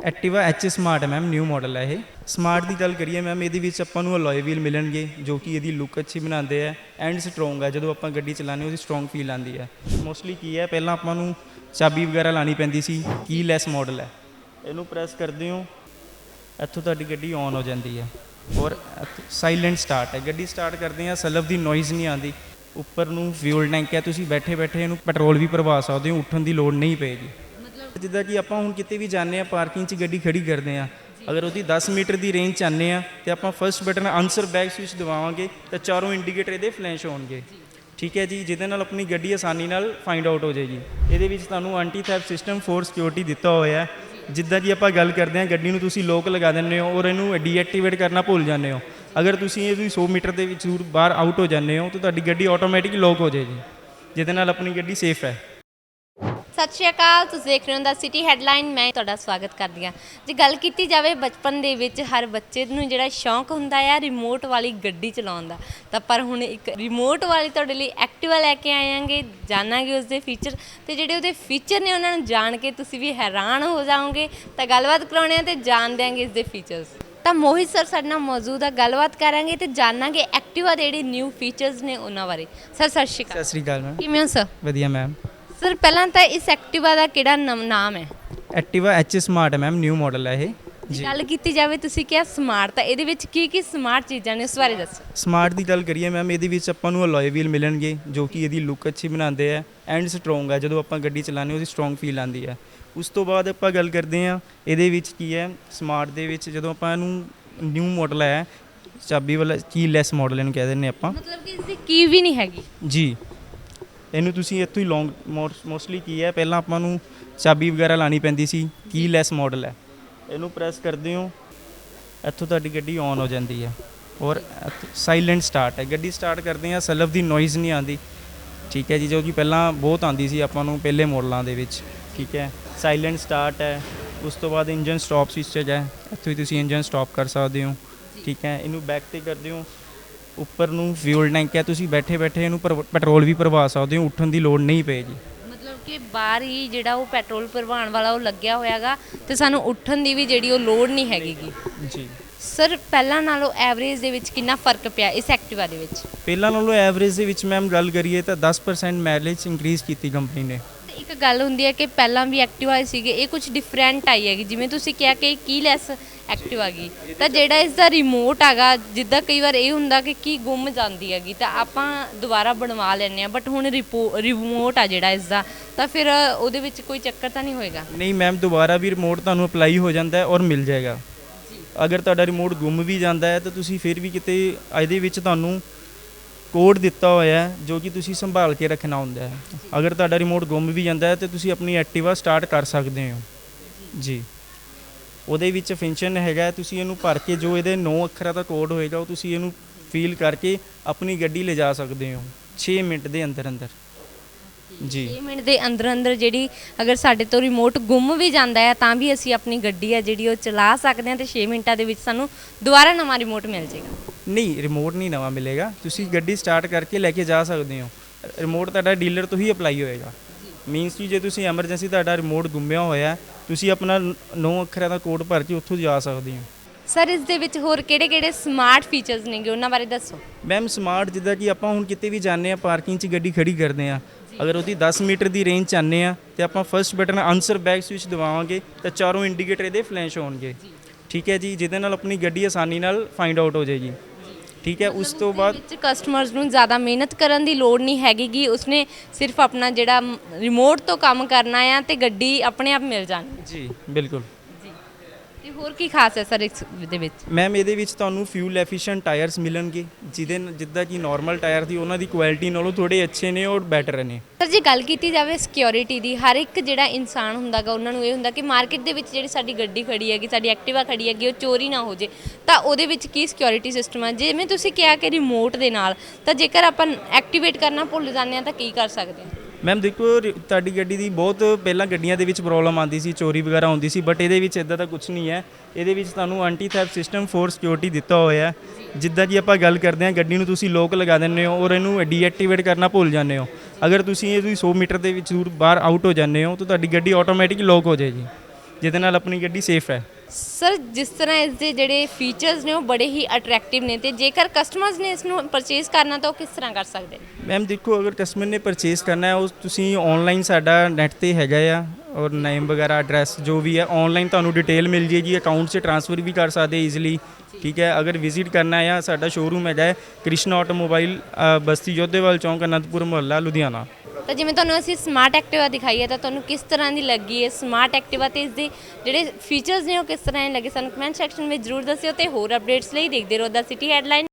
Activa H smart ਹੈ ma'am new model ਹੈ ਇਹ। ਸਮਾਰਟ ਦੀ ਗੱਲ ਕਰੀਏ ਮੈਮ ਇਹਦੇ ਵਿੱਚ ਆਪਾਂ ਨੂੰ ਅਲੋਏ ਵੀਲ ਮਿਲਣਗੇ, ਜੋ ਕਿ ਇਹਦੀ ਲੁੱਕ ਅੱਛੀ ਬਣਾਉਂਦੇ ਆ ਐਂਡ ਸਟਰੋਂਗ ਹੈ ਜਦੋਂ ਆਪਾਂ ਗੱਡੀ ਚਲਾਉਂਦੇ ਉਹਦੀ ਸਟਰੋਂਗ ਫੀਲ ਆਉਂਦੀ ਹੈ ਮੋਸਟਲੀ ਕੀ ਹੈ ਪਹਿਲਾਂ ਆਪਾਂ ਨੂੰ ਚਾਬੀ ਵਗੈਰਾ ਲਾਣੀ ਪੈਂਦੀ ਸੀ ਕੀ ਲੈਸ ਮਾਡਲ ਹੈ। ਇਹਨੂੰ ਪ੍ਰੈਸ ਕਰਦੇ ਹੋ। ਇੱਥੋਂ ਤੁਹਾਡੀ ਗੱਡੀ ਔਨ ਹੋ ਜਾਂਦੀ ਹੈ ਔਰ ਸਾਇਲੈਂਟ ਸਟਾਰਟ ਹੈ। ਗੱਡੀ ਸਟਾਰਟ ਕਰਦੇ ਆ ਸਲਫ ਦੀ ਨੋਇਜ਼ ਨਹੀਂ ਆਉਂਦੀ। ਉੱਪਰ ਨੂੰ ਫਿਊਲ ਟੈਂਕ ਹੈ, ਤੁਸੀਂ ਬੈਠੇ ਬੈਠੇ ਇਹਨੂੰ ਪੈਟਰੋਲ ਵੀ ਭਰਵਾ ਸਕਦੇ ਹੋ, ਉੱਠਣ ਦੀ ਲੋੜ ਨਹੀਂ ਪਏਗੀ। ਜਿੱਦਾਂ ਕਿ ਆਪਾਂ ਹੁਣ ਕਿਤੇ ਵੀ ਜਾਂਦੇ ਆ ਪਾਰਕਿੰਗ 'ਚ ਗੱਡੀ ਖੜੀ ਕਰਦੇ ਆ ਅਗਰ ਉਹਦੀ 10 ਮੀਟਰ ਦੀ ਰੇਂਜ 'ਚ ਆਉਂਦੇ ਆ ਤੇ ਆਪਾਂ first button answer back switch ਦਬਾਵਾਂਗੇ, ਤਾਂ ਚਾਰੋਂ ਇੰਡੀਕੇਟਰ ਇਹਦੇ ਫਲੈਸ਼ ਹੋਣਗੇ। ਠੀਕ ਹੈ ਜੀ? ਜਿਹਦੇ ਨਾਲ ਆਪਣੀ ਗੱਡੀ ਆਸਾਨੀ ਨਾਲ ਫਾਈਂਡ ਆਊਟ ਹੋ ਜਾਏਗੀ। ਇਹਦੇ ਵਿੱਚ ਤੁਹਾਨੂੰ anti theft system for security ਦਿੱਤਾ ਹੋਇਆ ਹੈ। ਜਿੱਦਾਂ ਕਿ ਆਪਾਂ ਗੱਲ ਕਰਦੇ ਹਾਂ, ਗੱਡੀ ਨੂੰ ਤੁਸੀਂ ਲੋਕ ਲਗਾ ਦਿੰਦੇ ਹੋ ਔਰ ਇਹਨੂੰ ਡੀਐਕਟੀਵੇਟ ਕਰਨਾ ਭੁੱਲ ਜਾਂਦੇ ਹੋ। ਅਗਰ ਤੁਸੀਂ ਇਹਦੀ 100 ਮੀਟਰ ਦੇ ਵਿੱਚ ਦੂਰ ਬਾਹਰ ਆਊਟ ਹੋ ਜਾਂਦੇ ਹੋ, ਤਾਂ ਤੁਹਾਡੀ ਗੱਡੀ ਆਟੋਮੈਟਿਕ ਲੋਕ ਹੋ ਜਾਏਗੀ। ਜਿਹਦੇ ਨਾਲ ਆਪਣੀ ਗੱਡੀ ਸੇਫ ਹੈ। ਸਤਿ ਸ਼੍ਰੀ ਅਕਾਲ ਤੁਸੀਂ ਦੇਖ ਰਹੇ ਹੋ ਦਾ ਸਿਟੀ ਹੈਡਲਾਈਨ ਮੈਂ ਤੁਹਾਡਾ ਸਵਾਗਤ ਕਰਦੀ ਹਾਂ। ਜੇ ਗੱਲ ਕੀਤੀ ਜਾਵੇ ਬਚਪਨ ਦੇ ਵਿੱਚ ਹਰ ਬੱਚੇ ਨੂੰ ਜਿਹੜਾ ਸ਼ੌਂਕ ਹੁੰਦਾ ਆ ਰਿਮੋਟ ਵਾਲੀ ਗੱਡੀ ਚਲਾਉਣ ਦਾ ਤਾਂ ਪਰ ਹੁਣ ਇੱਕ ਰਿਮੋਟ ਵਾਲੀ ਤੁਹਾਡੇ ਲਈ ਐਕਟਿਵਾ ਲੈ ਕੇ ਆਵਾਂਗੇ ਜਾਣਾਂਗੇ ਉਸ ਦੇ ਫੀਚਰ ਤੇ ਜਿਹੜੇ ਉਹਦੇ ਫੀਚਰ ਨੇ ਉਹਨਾਂ ਨੂੰ ਜਾਣ ਕੇ ਤੁਸੀਂ ਵੀ ਹੈਰਾਨ ਹੋ ਜਾਓਗੇ ਤਾਂ ਗੱਲਬਾਤ ਕਰਾਉਣੇ ਆ ਤੇ ਜਾਣ ਦਿਆਂਗੇ ਇਸ ਦੇ ਫੀਚਰਸ ਤਾਂ ਮੋਹਿਤ ਸਰ ਸਾਡੇ ਨਾਲ ਮੌਜੂਦ ਆ ਗੱਲਬਾਤ ਕਰਾਂਗੇ ਤੇ ਜਾਣਾਂਗੇ ਐਕਟਿਵਾ ਦੇ ਜਿਹੜੇ ਨਿਊ ਫੀਚਰਸ ਨੇ ਉਹਨਾਂ ਬਾਰੇ। ਸਰ ਸਤਿ ਸ਼੍ਰੀ ਅਕਾਲ। ਸਤਿ ਸ੍ਰੀ ਅਕਾਲ ਮੈਮ ਕਿਵੇਂ ਹੋ ਸਰ ਵਧੀਆ ਮੈਮ ਸਰ ਪਹਿਲਾਂ ਤਾਂ ਇਸ ਐਕਟਿਵਾ ਦਾ ਕਿਹੜਾ ਨਮ- ਨਾਮ ਹੈ? ਐਕਟਿਵਾ ਐਚ ਸਮਾਰਟ ਹੈ ਮੈਮ ਨਿਊ ਮਾਡਲ ਹੈ ਇਹ। ਜੀ। ਗੱਲ ਕੀਤੀ ਜਾਵੇ ਤੁਸੀਂ ਕਿਹਾ ਸਮਾਰਟ ਤਾਂ ਇਹਦੇ ਵਿੱਚ ਕੀ ਕੀ ਸਮਾਰਟ ਚੀਜ਼ਾਂ ਨੇ ਉਸ ਬਾਰੇ ਦੱਸੋ। ਸਮਾਰਟ ਦੀ ਗੱਲ ਕਰੀਏ ਮੈਮ ਇਹਦੇ ਵਿੱਚ ਆਪਾਂ ਨੂੰ ਅਲੋਏ ਵੀਲ ਮਿਲਣਗੇ ਜੋ ਕਿ ਇਹਦੀ ਲੁੱਕ ਅੱਛੀ ਬਣਾਉਂਦੇ ਆ ਐਂਡ ਸਟਰੋਂਗ ਹੈ ਜਦੋਂ ਆਪਾਂ ਗੱਡੀ ਚਲਾਉਂਦੇ ਉਹਦੀ ਸਟਰੋਂਗ ਫੀਲ ਆਉਂਦੀ ਹੈ ਉਸ ਤੋਂ ਬਾਅਦ ਆਪਾਂ ਗੱਲ ਕਰਦੇ ਹਾਂ ਇਹਦੇ ਵਿੱਚ ਕੀ ਹੈ ਸਮਾਰਟ ਦੇ ਵਿੱਚ ਜਦੋਂ ਆਪਾਂ ਇਹਨੂੰ ਨਿਊ ਮਾਡਲ ਹੈ ਚਾਬੀ ਵਾਲਾ ਕੀ ਲੈਸ ਮਾਡਲ ਇਹਨੂੰ ਕਹਿ ਦਿੰਦੇ ਆਪਾਂ। ਮਤਲਬ ਕਿ ਇਸ ਦੀ ਕੀ ਵੀ ਨਹੀਂ ਹੈਗੀ। ਜੀ। ਇਹਨੂੰ ਤੁਸੀਂ ਇੱਥੋਂ ਹੀ ਲੌਂਗ ਮੋਸਟਲੀ ਕੀ ਹੈ, ਪਹਿਲਾਂ ਆਪਾਂ ਨੂੰ ਚਾਬੀ ਵਗੈਰਾ ਲਾਣੀ ਪੈਂਦੀ ਸੀ ਕੀ ਲੈਸ ਮਾਡਲ ਹੈ। ਇਹਨੂੰ ਪ੍ਰੈਸ ਕਰਦੇ ਹੋ, ਇੱਥੋਂ ਤੁਹਾਡੀ ਗੱਡੀ ਔਨ ਹੋ ਜਾਂਦੀ ਹੈ। ਔਰ ਸਾਇਲੈਂਟ ਸਟਾਰਟ ਹੈ। ਗੱਡੀ ਸਟਾਰਟ ਕਰਦੇ ਆ ਸਲਫ ਦੀ ਨੋਇਜ਼ ਨਹੀਂ ਆਉਂਦੀ। ਠੀਕ ਹੈ ਜੀ, ਜੋ ਕਿ ਪਹਿਲਾਂ ਬਹੁਤ ਆਉਂਦੀ ਸੀ ਆਪਾਂ ਨੂੰ ਪਹਿਲੇ ਮਾਡਲਾਂ ਦੇ ਵਿੱਚ। ਠੀਕ ਹੈ ਸਾਇਲੈਂਟ ਸਟਾਰਟ ਹੈ। ਉਸ ਤੋਂ ਬਾਅਦ ਇੰਜਨ ਸਟਾਪ ਸਵਿਚ ਹੈ। ਇੱਥੋਂ ਹੀ ਤੁਸੀਂ ਇੰਜਨ ਸਟਾਪ ਕਰ ਸਕਦੇ ਹੋ। ਠੀਕ ਹੈ, ਇਹਨੂੰ ਬੈਕ ਤੇ ਕਰਦੇ ਹੋ। ਉੱਪਰ ਨੂੰ ਫਿਊਲ ਟੈਂਕ ਹੈ ਤੁਸੀਂ ਬੈਠੇ ਬੈਠੇ ਇਹਨੂੰ ਪਰ- ਪੈਟਰੋਲ ਵੀ ਭਰਵਾ ਸਕਦੇ ਹੋ ਉੱਠਣ ਦੀ ਲੋੜ ਨਹੀਂ ਪਏਗੀ। ਮਤਲਬ ਕਿ ਬਾਹਰ ਹੀ ਜਿਹੜਾ ਉਹ ਪੈਟਰੋਲ ਭਰਵਾਉਣ ਵਾਲਾ ਉਹ ਲੱਗਿਆ ਹੋਇਆਗਾ ਤੇ ਸਾਨੂੰ ਉੱਠਣ ਦੀ ਵੀ ਜਿਹੜੀ ਉਹ ਲੋੜ ਨਹੀਂ ਹੈਗੀਗੀ। ਜੀ। ਸਰ ਪਹਿਲਾਂ ਨਾਲੋਂ ਐਵਰੇਜ ਦੇ ਵਿੱਚ ਕਿੰਨਾ ਫ਼ਰਕ ਪਿਆ ਇਸ ਐਕਟਿਵਾ ਦੇ ਵਿੱਚ? ਪਹਿਲਾਂ ਨਾਲੋਂ ਐਵਰੇਜ ਦੇ ਵਿੱਚ ਮੈਮ ਗੱਲ ਕਰੀਏ ਤਾਂ 10% ਮਾਈਲੇਜ ਇੰਕਰੀਜ਼ ਕੀਤੀ ਕੰਪਨੀ ਨੇ। ਤੇ ਇੱਕ ਗੱਲ ਹੁੰਦੀ ਹੈ ਕਿ ਪਹਿਲਾਂ ਵੀ ਐਕਟਿਵਾ ਸੀਗੇ ਇਹ ਕੁਝ ਡਿਫਰੈਂਟ ਆਈ ਹੈਗੀ। ਜਿਵੇਂ ਤੁਸੀਂ ਕਿਹਾ ਕਿ ਕੀ ਐਕਟਿਵਾ ਗਈ। ਤਾਂ ਜਿਹੜਾ ਇਸ ਦਾ ਰਿਮੋਟ ਹੈਗਾ ਜਿੱਦਾਂ ਕਈ ਵਾਰ ਇਹ ਹੁੰਦਾ ਕਿ ਕੀ ਗੁੰਮ ਜਾਂਦੀ ਹੈਗੀ ਤਾਂ ਆਪਾਂ ਦੁਬਾਰਾ ਬਣਵਾ ਲੈਂਦੇ ਆ ਬਟ ਹੁਣ ਰਿਮੋਟ ਆ ਜਿਹੜਾ ਇਸ ਦਾ ਤਾਂ ਫਿਰ ਉਹਦੇ ਵਿੱਚ ਕੋਈ ਚੱਕਰ ਤਾਂ ਨਹੀਂ ਹੋਏਗਾ? ਨਹੀਂ ਮੈਮ ਦੁਬਾਰਾ ਵੀ ਰਿਮੋਟ ਤੁਹਾਨੂੰ ਅਪਲਾਈ ਹੋ ਜਾਂਦਾ ਹੈ ਔਰ ਮਿਲ ਜਾਏਗਾ। ਅਗਰ ਤੁਹਾਡਾ ਰਿਮੋਟ ਗੁੰਮ ਵੀ ਜਾਂਦਾ ਹੈ ਤਾਂ ਤੁਸੀਂ ਫਿਰ ਵੀ ਕਿਤੇ ਇਹਦੇ ਵਿੱਚ ਤੁਹਾਨੂੰ ਕੋਡ ਦਿੱਤਾ ਹੋਇਆ ਹੈ ਜੋ ਕਿ ਤੁਸੀਂ ਸੰਭਾਲ ਕੇ ਰੱਖਣਾ ਹੁੰਦਾ ਹੈ। ਅਗਰ ਤੁਹਾਡਾ ਰਿਮੋਟ ਗੁੰਮ ਵੀ ਜਾਂਦਾ ਹੈ ਤਾਂ ਤੁਸੀਂ ਆਪਣੀ ਐਕਟਿਵਾ ਸਟਾਰਟ ਕਰ ਸਕਦੇ ਹੋ। ਜੀ। ਉਹਦੇ ਵਿੱਚ ਫੰਕਸ਼ਨ ਹੈਗਾ ਤੁਸੀਂ ਇਹਨੂੰ ਭਰ ਕੇ ਜੋ ਇਹਦੇ 9 ਅੱਖਰਾਂ ਦਾ ਕੋਡ ਹੋਏਗਾ ਉਹ ਤੁਸੀਂ ਇਹਨੂੰ ਫੀਲ ਕਰਕੇ ਆਪਣੀ ਗੱਡੀ ਲਿਜਾ ਸਕਦੇ ਹੋ 6 ਮਿੰਟ ਦੇ ਅੰਦਰ ਅੰਦਰ। ਜੀ। 6 ਮਿੰਟ ਦੇ ਅੰਦਰ ਅੰਦਰ ਜਿਹੜੀ ਅਗਰ ਸਾਡੇ ਤੋਂ ਰਿਮੋਟ ਗੁੰਮ ਵੀ ਜਾਂਦਾ ਹੈ ਤਾਂ ਵੀ ਅਸੀਂ ਆਪਣੀ ਗੱਡੀ ਹੈ ਜਿਹੜੀ ਉਹ ਚਲਾ ਸਕਦੇ ਹਾਂ ਤੇ 6 ਮਿੰਟਾਂ ਦੇ ਵਿੱਚ ਸਾਨੂੰ ਦੁਬਾਰਾ ਨਵਾਂ ਰਿਮੋਟ ਮਿਲ ਜਾਏਗਾ। ਨਹੀਂ ਰਿਮੋਟ ਨਹੀਂ ਨਵਾਂ ਮਿਲੇਗਾ। ਤੁਸੀਂ ਗੱਡੀ ਸਟਾਰਟ ਕਰਕੇ ਲੈ ਕੇ ਜਾ ਸਕਦੇ ਹੋ। ਰਿਮੋਟ ਤੁਹਾਡਾ ਡੀਲਰ ਤੋਂ ਹੀ ਅਪਲਾਈ ਹੋਏਗਾ। ਮੀਨਸ ਕਿ ਜੇ ਤੁਸੀਂ ਐਮਰਜੈਂਸੀ ਤੁਹਾਡਾ ਰਿਮੋਟ ਗੁੰਮਿਆ ਹੋਇਆ ਤੁਸੀਂ ਆਪਣਾ ਨੌ ਅੱਖਰਾਂ ਦਾ ਕੋਡ ਭਰ ਕੇ ਉੱਥੋਂ ਜਾ ਸਕਦੇ ਹੋ। ਸਰ ਇਸ ਦੇ ਵਿੱਚ ਹੋਰ ਕਿਹੜੇ-ਕਿਹੜੇ ਸਮਾਰਟ ਫੀਚਰਸ ਨੇਗੇ? ਉਹਨਾਂ ਬਾਰੇ ਦੱਸੋ। ਮੈਮ ਸਮਾਰਟ ਜਿੱਦਾਂ ਕਿ ਆਪਾਂ ਹੁਣ ਕਿਤੇ ਵੀ ਜਾਂਦੇ ਆ ਪਾਰਕਿੰਗ 'ਚ ਗੱਡੀ ਖੜੀ ਕਰਦੇ ਆ ਅਗਰ ਉਹਦੀ 10 ਮੀਟਰ ਦੀ ਰੇਂਜ 'ਚ ਆਉਂਦੇ ਆ ਤੇ ਆਪਾਂ first button answer back switch ਦਬਾਵਾਂਗੇ ਤਾਂ ਚਾਰੋਂ ਇੰਡੀਕੇਟਰ ਇਹਦੇ ਫਲੈਸ਼ ਹੋਣਗੇ। ਠੀਕ ਹੈ ਜੀ? ਜਿਹਦੇ ਨਾਲ ਆਪਣੀ ਗੱਡੀ ਆਸਾਨੀ ਨਾਲ ਫਾਈਂਡ ਆਊਟ ਹੋ ਜਾਏਗੀ। ਠੀਕ ਹੈ ਉਸ ਤੋਂ ਬਾਅਦ ਵਿੱਚ ਕਸਟਮਰਸ ਨੂੰ ਜ਼ਿਆਦਾ ਮਿਹਨਤ ਕਰਨ ਦੀ ਲੋੜ ਨਹੀਂ ਹੈਗੀਗੀ ਉਸਨੇ ਸਿਰਫ ਆਪਣਾ ਜਿਹੜਾ ਰਿਮੋਟ ਤੋਂ ਕੰਮ ਕਰਨਾ ਆ ਤੇ ਗੱਡੀ ਆਪਣੇ ਆਪ ਮਿਲ ਜਾਣੀ। ਜੀ ਬਿਲਕੁਲ। ਹੋਰ ਕੀ ਖਾਸ ਹੈ ਸਰ ਇਸ ਦੇ ਵਿੱਚ? ਮੈਮ ਇਹਦੇ ਵਿੱਚ ਤੁਹਾਨੂੰ ਫਿਊਲ ਐਫੀਸ਼ੀਐਂਟ ਟਾਇਰਸ ਮਿਲਣਗੇ ਜਿਹਦੇ ਜਿੱਦਾਂ ਕਿ ਨਾਰਮਲ ਟਾਇਰ ਦੀ ਉਹਨਾਂ ਦੀ ਕੁਆਲਿਟੀ ਨਾਲੋਂ ਥੋੜੇ ਅੱਛੇ ਨੇ ਔਰ ਬੈਟਰ ਨੇ। ਸਰ ਜੇ ਗੱਲ ਕੀਤੀ ਜਾਵੇ ਸਿਕਿਉਰਿਟੀ ਦੀ ਹਰ ਇੱਕ ਜਿਹੜਾ ਇਨਸਾਨ ਹੁੰਦਾਗਾ ਉਹਨਾਂ ਨੂੰ ਇਹ ਹੁੰਦਾ ਕਿ ਮਾਰਕੀਟ ਦੇ ਵਿੱਚ ਜਿਹੜੀ ਸਾਡੀ ਗੱਡੀ ਖੜੀ ਹੈਗੀ ਸਾਡੀ ਐਕਟਿਵਾ ਖੜੀ ਹੈਗੀ ਉਹ ਚੋਰੀ ਨਾ ਹੋ ਜੇ ਤਾਂ ਉਹਦੇ ਵਿੱਚ ਕੀ ਸਿਕਿਉਰਿਟੀ ਸਿਸਟਮ ਹੈ ਜਿਵੇਂ ਤੁਸੀਂ ਕਿਹਾ ਕਿ ਰਿਮੋਟ ਦੇ ਨਾਲ ਤਾਂ ਜੇਕਰ ਆਪਾਂ ਐਕਟੀਵੇਟ ਕਰਨਾ ਭੁੱਲ ਜਾਂਦੇ ਹਾਂ ਤਾਂ ਕੀ ਕਰ ਸਕਦੇ ਹਾਂ? ਮੈਮ ਦੇਖੋ, ਰ- ਤੁਹਾਡੀ ਗੱਡੀ ਦੀ ਬਹੁਤ ਪਹਿਲਾਂ ਗੱਡੀਆਂ ਦੇ ਵਿੱਚ ਪ੍ਰੋਬਲਮ ਆਉਂਦੀ ਸੀ, ਚੋਰੀ ਵਗੈਰਾ ਹੁੰਦੀ ਸੀ ਬਟ ਇਹਦੇ ਵਿੱਚ ਇਦਾਂ ਦਾ ਕੁਝ ਨਹੀਂ ਹੈ। ਇਹਦੇ ਵਿੱਚ ਤੁਹਾਨੂੰ anti theft system for security ਦਿੱਤਾ ਹੋਇਆ ਹੈ। ਜਿੱਦਾਂ ਕਿ ਆਪਾਂ ਗੱਲ ਕਰਦੇ ਹਾਂ, ਗੱਡੀ ਨੂੰ ਤੁਸੀਂ ਲੋਕ ਲਗਾ ਦਿੰਦੇ ਹੋ ਔਰ ਇਹਨੂੰ ਡੀਐਕਟੀਵੇਟ ਕਰਨਾ ਭੁੱਲ ਜਾਂਦੇ ਹੋ। ਅਗਰ ਤੁਸੀਂ ਇਹ 100 ਮੀਟਰ ਦੇ ਵਿੱਚ ਦੂਰ, ਬਾਹਰ ਆਊਟ ਹੋ ਜਾਂਦੇ ਹੋ, ਤਾਂ ਤੁਹਾਡੀ ਗੱਡੀ ਆਟੋਮੈਟਿਕ ਲੋਕ ਹੋ ਜਾਏਗੀ। ਜਿਹਦੇ ਨਾਲ ਆਪਣੀ ਗੱਡੀ ਸੇਫ ਹੈ। ਸਰ ਜਿਸ ਤਰ੍ਹਾਂ ਇਸ ਦੇ ਜਿਹੜੇ ਫੀਚਰਸ ਨੇ ਉਹ ਬੜੇ ਹੀ ਅਟਰੈਕਟਿਵ ਨੇ ਤੇ ਜੇਕਰ ਕਸਟਮਰਸ ਨੇ ਇਸ ਨੂੰ ਪਰਚੇਸ ਕਰਨਾ ਤਾਂ ਉਹ ਕਿਸ ਤਰ੍ਹਾਂ ਕਰ ਸਕਦੇ ਨੇ? ਮੈਮ ਦੇਖੋ ਅਗਰ ਕਸਟਮਰ ਨੇ ਪਰਚੇਸ ਕਰਨਾ ਹੈ ਉਹ ਤੁਸੀਂ ਆਨਲਾਈਨ ਸਾਡਾ ਨੈਟ ਤੇ ਹੈਗਾ ਆ ਔਰ ਨੇਮ ਵਗੈਰਾ ਐਡਰੈਸ ਜੋ ਵੀ ਹੈ ਆਨਲਾਈਨ ਤੁਹਾਨੂੰ ਡਿਟੇਲ ਮਿਲ ਜੇਗੀ ਅਕਾਊਂਟ 'ਚ ਟ੍ਰਾਂਸਫਰ ਵੀ ਕਰ ਸਕਦੇ ਈਜ਼ੀਲੀ ਠੀਕ ਹੈ? ਅਗਰ ਵਿਜ਼ਿਟ ਕਰਨਾ ਹੈ ਸਾਡਾ ਸ਼ੋਰੂਮ ਹੈਗਾ ਹੈ ਕ੍ਰਿਸ਼ਨ ਆਟੋਮੋਬਾਈਲ ਬਸਤੀ ਜੋਧੇਵਾਲ ਚੌਂਕ ਅਨੰਦਪੁਰ ਮੁਹੱਲਾ ਲੁਧਿਆਣਾ। ਤਾਂ ਜਿਵੇਂ ਤੁਹਾਨੂੰ ਅਸੀਂ ਸਮਾਰਟ ਐਕਟਿਵਾ ਦਿਖਾਈ ਹੈ ਤਾਂ ਤੁਹਾਨੂੰ ਕਿਸ ਤਰ੍ਹਾਂ ਦੀ ਲੱਗੀ ਹੈ ਸਮਾਰਟ ਐਕਟਿਵਾ ਤੇ ਇਸ ਦੇ ਜਿਹੜੇ ਫੀਚਰਸ ਨੇ ਉਹ ਕਿਸ ਤਰ੍ਹਾਂ ਦੇ ਲੱਗੇ ਸਾਨੂੰ ਕਮੈਂਟ ਸੈਕਸ਼ਨ ਵਿੱਚ ਜ਼ਰੂਰ ਦੱਸਿਓ ਤੇ ਹੋਰ ਅਪਡੇਟਸ ਲਈ ਦੇਖਦੇ ਰਹੋ ਦਾ ਸਿਟੀ ਹੈਡਲਾਈਨ